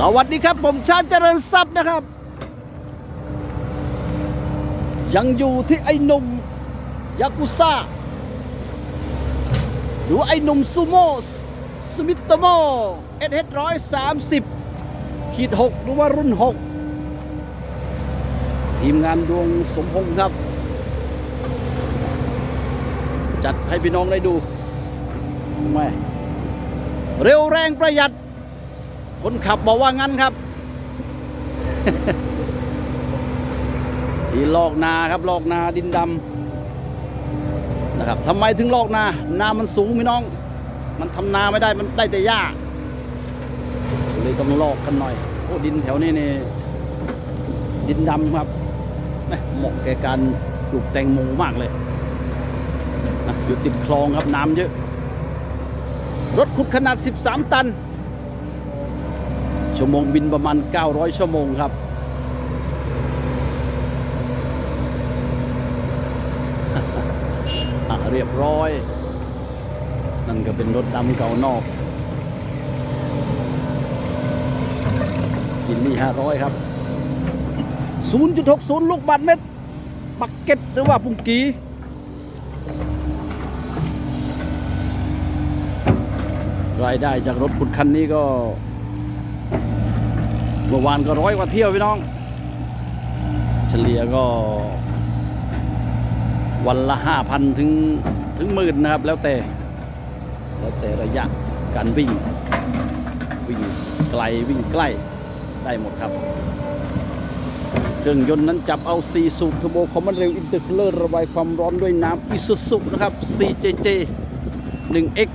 สวัสดีครับ ผมชาญเจริญทรัพย์นะครับ ยังอยู่ที่ไอ้หนุ่มยากุซ่า หรือไอ้หนุ่มซูโม่สมิตโมเอสเอร้อยสามสิบขีดหกหรือว่ารุ่นหกทีมงานดวงสมพงษ์ครับ จัดให้พี่น้องได้ดูแม่เร็วแรงประหยัด คนขับบอกว่างั้นครับที่ลอกนาครับลอกนาดินดำนะครับทำไมถึงลอกนา นามันสูงพี่น้อง มันทำนาไม่ได้มันได้แต่หญ้าเลยต้องลอกกันหน่อยโอ้ดินแถวนี้นี่ดินดำครับเหมาะแก่การปลูกแตงโมมากเลยอยู่ติดคลองครับน้ำเยอะ รถขุดขนาด 13 ตัน ชั่วโมงบินประมาณ 900 ชั่วโมงครับ เรียบร้อย นั่นก็เป็นรถดำเก่านอกซินนี่500 ครับ 0.60 ลูกบาทเมตรปักเก็ตหรือว่าปุ่งกีรายได้จากรถขุดคันนี้ก็ เมื่อวานก็ร้อยกว่าเที่ยวพี่น้อง เฉลี่ยก็ วันละห้าพันถึงถึงหมื่นนะครับ แล้วแต่ แล้วแต่ระยะการวิ่ง วิ่งไกลวิ่งใกล้ได้หมดครับ เครื่องยนต์นั้นจับเอา 4 สูบเทอร์โบคอมมอนเรลอินเตอร์คูลเลอร์ระบายความร้อนด้วยน้ำอิซูซุนะครับ CJJ 1X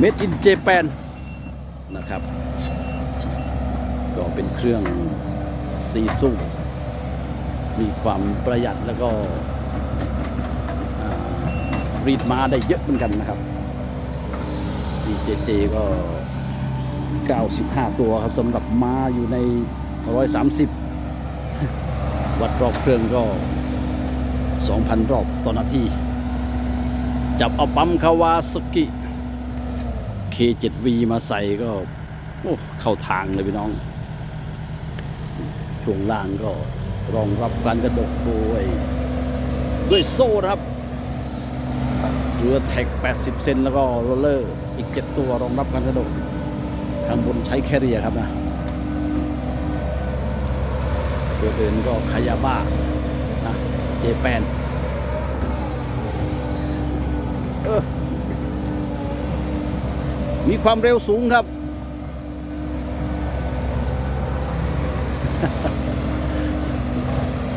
Made in Japan นะครับ ก็เป็นเครื่องซีซูมีความประหยัดแล้วก็รีดม้าได้เยอะเหมือนกันนะครับ CJJ ก็ 95 ตัวครับสำหรับม้าอยู่ใน 130 วัดรอบเครื่องก็ 2,000 รอบต่อนาที จับเอาปั๊มคาวาสกิ K7V มาใส่ก็โอ้เข้าทางเลยพี่น้อง ช่วงล่างก็รองรับการกระดกด้วยด้วยโซ่นะครับเรือแท็ก 80 เซนแล้วก็โรลเลอร์อีก 7 ตัวรองรับการกระดกข้างบนใช้แคเรียครับนะ ตัวเดินก็คายาบ้านะเจแปนเออ มีความเร็วสูงครับ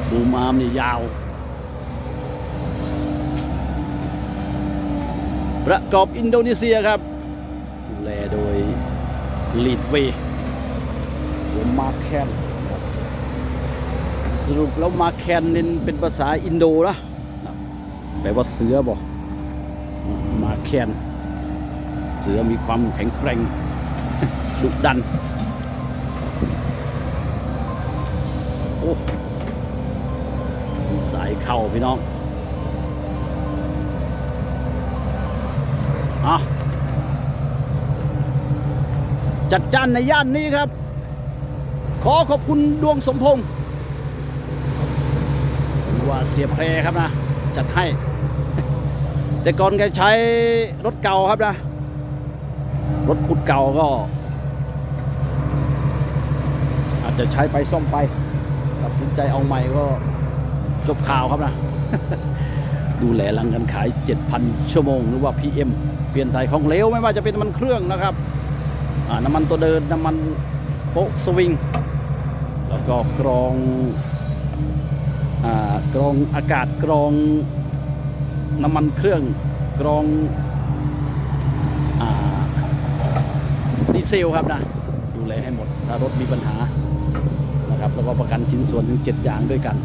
ปูมามนี่ยาว ประกอบอินโดนีเซียครับ ดูแลโดยลีดเวย์หรือมาแคนสรุปแล้วมาแคนนี่เป็นภาษาอินโดนะนะแปลว่าเสือบอกมาแคน เสือมีความแข็งแกร่งดุดัน โอ้สายเข้าพี่น้องอะจัดจ้านในย่านนี้ครับ ขอขอบคุณดวงสมพงษ์ว่าเสียแพรครับนะ จัดให้ แต่ก่อนแกใช้รถเก่าครับนะ รถขุดเก่าก็ อาจจะใช้ไปซ่อมไป ตัดสินใจเอาใหม่ก็จบข่าวครับนะ ดูแลหลังการขาย 7,000 ชั่วโมง หรือว่า PM เปลี่ยนถ่ายของเหลวไม่ว่าจะเป็นน้ำมันเครื่องนะครับน้ำมันตัวเดินน้ำมันโป๊ะสวิง แล้วก็กรองอกรองอากาศกรองน้ำมันเครื่องกรองอาดี เซลครับนะดูแลให้หมดถ้ารถมีปัญหานะครับแล้วก็ประกันชิ้นส่วนถึง 7 อย่างด้วยกัน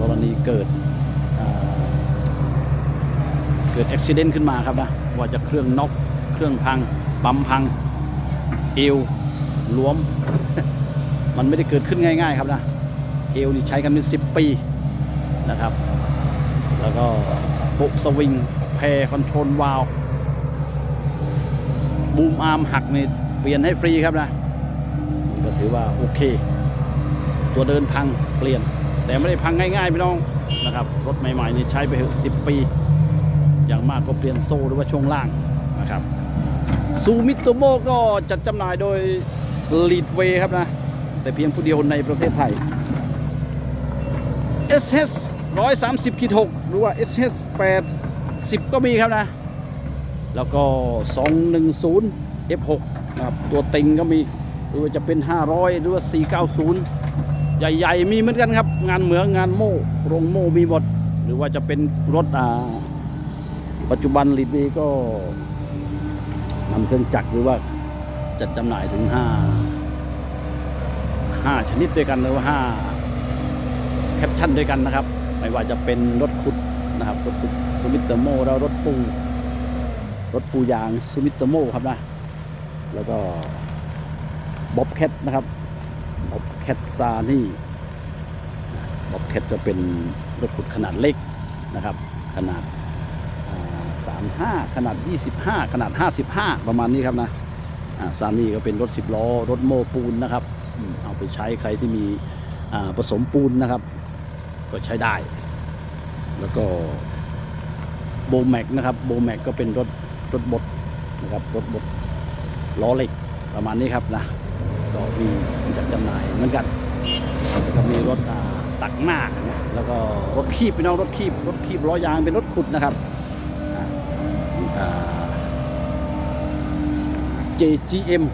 กรณีเกิดเกิดอุบิเหตุขึ้นมาครับนะว่าจะเครื่องน็อกเครื่องพังปั๊มพังเอวหลวม มันไม่ได้เกิดขึ้นง่าย ๆ ครับนะเอวนี่ใช้กันเป็นสิบปีนะครับ แล้วก็โปะสวิงแพรคอนโทรลวาลว บูมอาร์มหักนี่เปลี่ยนให้ฟรีครับนะนี่ก็ถือว่าโอเค ตัวเดินพังเปลี่ยน แต่ไม่ได้พังง่ายๆพี่น้องนะครับรถใหม่ๆนี่ใช้ไปถอะสิปี อย่างมากก็เปลี่ยนโซ่หรือว่าช่วงล่างนะครับซูมิโตโมก็จัดจำหน่ายโดยลีดเวครับนะ แต่เพียงผู้เดียวในประเทศไทย SS 130ขีด6หรือว่า SS 80ก็มีครับนะ แล้วก็ 210 F6 นะครับตัวเต็งก็มีหรือว่าจะเป็น 500 หรือว่า 490 ใหญ่ๆ มีเหมือนกันครับ งานเหมืองงานโม่ โรงโม่มีหมด หรือว่าจะเป็นรถอ่าปัจจุบันลีดเวก็นำเครื่องจักรหรือว่าจัดจำหน่ายถึง 5 5 ชนิดด้วยกันหรือว่า 5 แคปชั่นด้วยกันนะครับ ไม่ว่าจะเป็นรถขุดนะครับ รถขุดซูมิเตอร์โมแล้วรถปู รถปูยางซูมิเตโมครับนะ แล้วก็บ๊อบแคทนะครับบ๊อบแคทซานี่บ๊อบแคทก็เป็นรถขุดขนาดเล็กนะครับ ขนาดสามห้าขนาด 25 ขนาด 55 ประมาณนี้ครับนะซานี่ก็เป็นรถ 10 ล้อ รถโมปูนนะครับ เอาไปใช้ใครที่มีผสมปูนนะครับ ก็ใช้ได้ แล้วก็โบแม็กนะครับ โบแม็กก็เป็นรถ รถบดนะครับรถบดล้อเหล็กประมาณนี้ครับนะก็มีจัดจำหน่ายเหมือนกันก็มีรถตักหน้านะแล้วก็รถคีบพี่น้องรถคีบรถคีบล้อยางเป็นรถขุดนะครับ JGM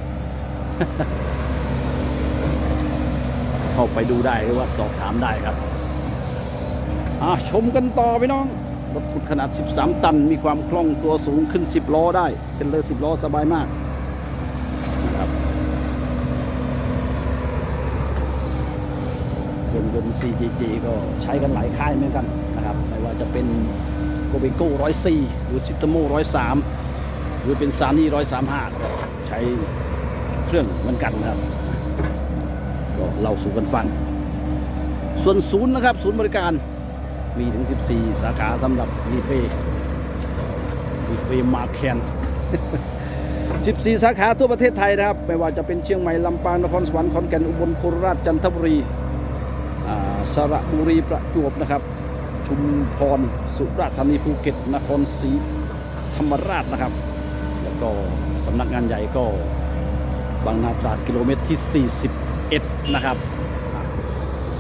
เข้าไปดูได้หรือว่าสอบถามได้ครับอ่าชมกันต่อพี่น้อง รถขุดขนาด 13 ตัน มีความคล่องตัวสูงขึ้น 10 ล้อได้เทรลเลอร์10 ล้อสบายมากนะครับยนต์ยนต์ CGG ก็ใช้กันหลายค่ายเหมือนกันนะครับ ไม่ว่าจะเป็นโกเบโก้ร้อยสี่หรือซิตโมร้อยสามหรือเป็นซานี่ร้อยสามห้าใช้เครื่องเหมือนกันนะครับ ก็เล่าสู่กันฟัง ส่วนศูนย์นะครับ ศูนย์บริการ มีถึง 14 สาขาสำหรับรีเฟย์รีเฟย์มาแคน 14 สาขาทั่วประเทศไทยนะครับ ไม่ว่าจะเป็นเชียงใหม่ลำปางนครสวรรค์ขอนแก่นอุบลโคราชจันทบุรีอ่าสระบุรีประจวบนะครับ ชุมพรสุราษฎร์ธานีภูเก็ตนครศรีธรรมราชนะครับ แล้วก็สำนักงานใหญ่ก็บางนาตราดกิโลเมตรที่ 41 นะครับ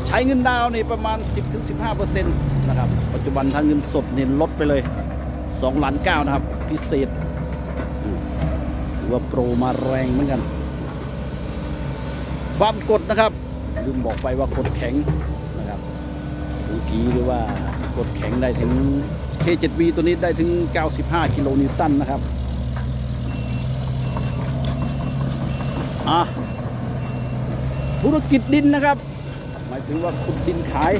ใช้เงินดาวน์ในประมาณ 10-15% นะครับ ปัจจุบันถ้าเงินสดเนี่ยลดไปเลย2ล้าน9นะครับ พิเศษอืมถือว่าโปรมาแรงเหมือนกัน ความกดนะครับลืมบอกไปว่ากดแข็งนะครับดูกีหรือว่ากดแข็งได้ถึง K7V ตัวนี้ได้ถึง 95 กิโลนิวตันนะครับอะธุรกิจดินนะครับ หมายถึงว่าขุดดินขาย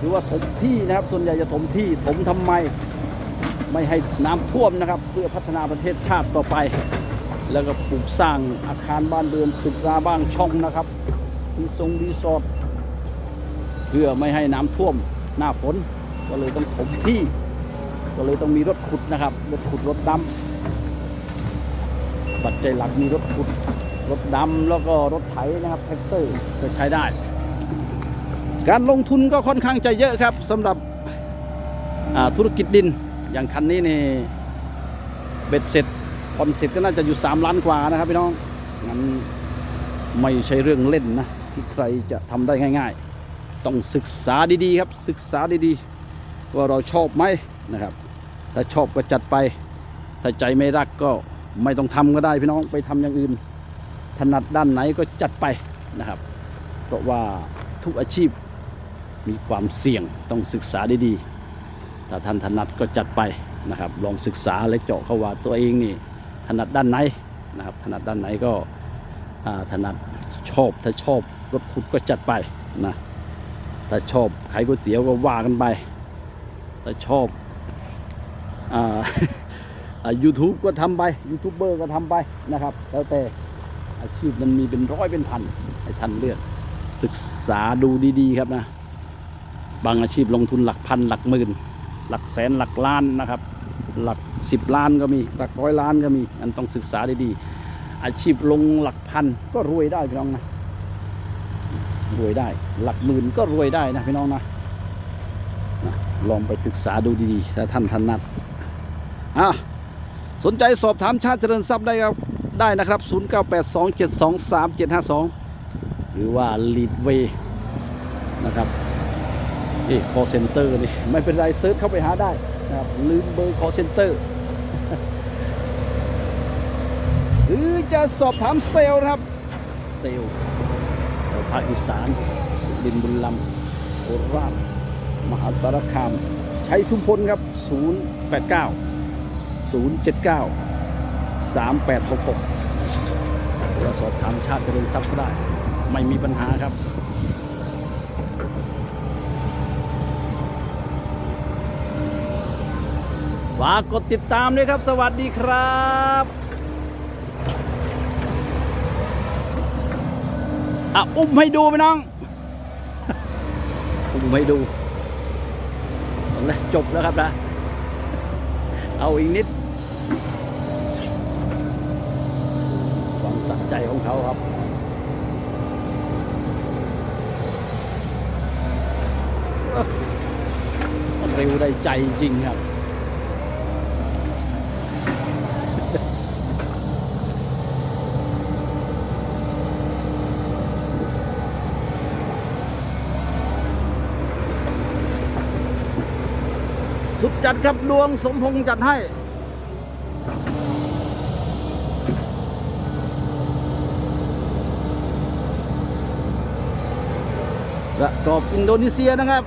หรือว่าถมที่นะครับ ส่วนใหญ่จะถมที่ถมทำไม ไม่ให้น้ำท่วมนะครับ เพื่อพัฒนาประเทศชาติต่อไป แล้วก็ปลูกสร้างอาคารบ้านเรือนตึกราบ้างช่องนะครับรีสอร์ทรีสอร์ทเพื่อไม่ให้น้ำท่วมหน้าฝน ก็เลยต้องถมที่ ก็เลยต้องมีรถขุดนะครับ รถขุดรถดำปัจจัยหลักมีรถขุดรถดำแล้วก็รถไถนะครับแท็กเตอร์จะใช้ได้ การลงทุนก็ค่อนข้างจะเยอะครับสำหรับธุรกิจดินอย่างคันนี้นี่เบ็ดเสร็จผ่อนเสร็จก็น่าจะอยู่ 3 ล้านกว่านะครับพี่น้องงั้นไม่ใช่เรื่องเล่นนะ ที่ใครจะทำได้ง่าย ๆ ต้องศึกษาดีๆครับศึกษาดีๆ ว่าเราชอบไหมนะครับ ถ้าชอบก็จัดไป ถ้าใจไม่รักก็ไม่ต้องทำก็ได้พี่น้องไปทำอย่างอื่น ถนัดด้านไหนก็จัดไปนะครับ เพราะว่าทุกอาชีพ มีความเสี่ยงต้องศึกษาดีๆถ้าท่านถนัดก็จัดไปนะครับ ลองศึกษาและเจาะเข้าว่าตัวเองนี่ถนัดด้านไหนนะครับถนัดด้านไหนก็ถนัดชอบถ้าชอบรถขุดก็จัดไปนะถ้าชอบขายก๋วยเตี๋ยวก็ว่ากันไปถ้าชอบอ่ายูทูบก็ทำไปยูทูบเบอร์ก็ทำไปนะครับ แล้วแต่อาชีพมันมีเป็นร้อยเป็นพันให้ท่านเลือกศึกษาดูดีๆครับนะ บางอาชีพลงทุนหลักพันหลักหมื่น หลักแสนหลักล้านนะครับ หลักสิบล้านก็มีหลักร้อยล้านก็มีอันต้องศึกษาดีๆอาชีพลงหลักพันก็รวยได้พี่น้องนะรวยได้ หลักหมื่นก็รวยได้นะพี่น้องนะนะลองไปศึกษาดูดีๆถ้าท่านถนัดอะสนใจสอบถามชาติเจริญทรัพย์ได้ครับได้นะครับ 0982723752 หรือว่า Leadway นะครับ เอ๊ะ call center นี่ไม่เป็นไรเซิร์ชเข้าไปหาได้นะครับลืมเบอร์ call center หรือจะสอบถามเซลล์นะครับ เซลล์ภาคอีสาน สุรินทร์บุรีรัมย์โคราชมหาสารคามใช้ชุมพลครับ 089 079 3866เราสอบถามชาติเจริญทรัพย์ก็ได้ ไม่มีปัญหาครับ ฝากกดติดตามด้วยครับ สวัสดีครับอะอุ้มให้ดูไปน้อง อุ้มให้ดูแล้วจบแล้วครับนะ เอาอีกนิดความสะใจของเขาครับเร็วได้ใจจริงครับ จัดครับดวงสมพงษ์จัดให้ และกรอบอินโดนีเซียนะครับ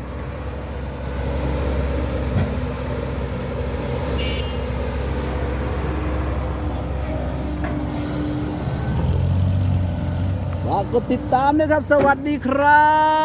ฝากกดติดตามนะครับ สวัสดีครับ